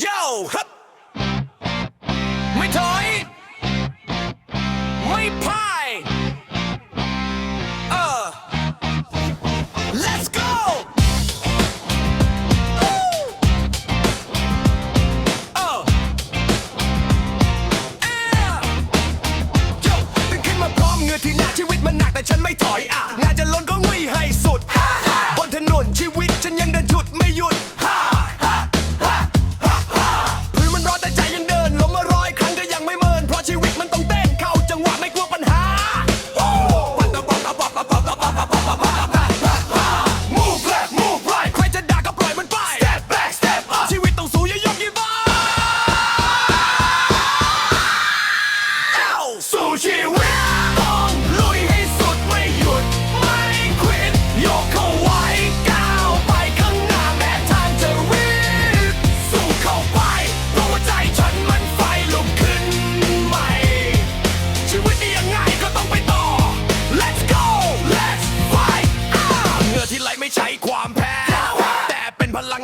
โย่ฮึบไม่ถอย ไม่พ่าย เออ let's go อู้เออเอ้อโย่ตื่นขึ้นมาพร้อมเหงื่อที่หนักชีวิตมันหนักแต่ฉันไม่ถอยอะงานจะล้นก็งุยให้สุด บนถนนชีวิตฉันยังเดินฉุดไม่หยุด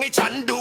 it and do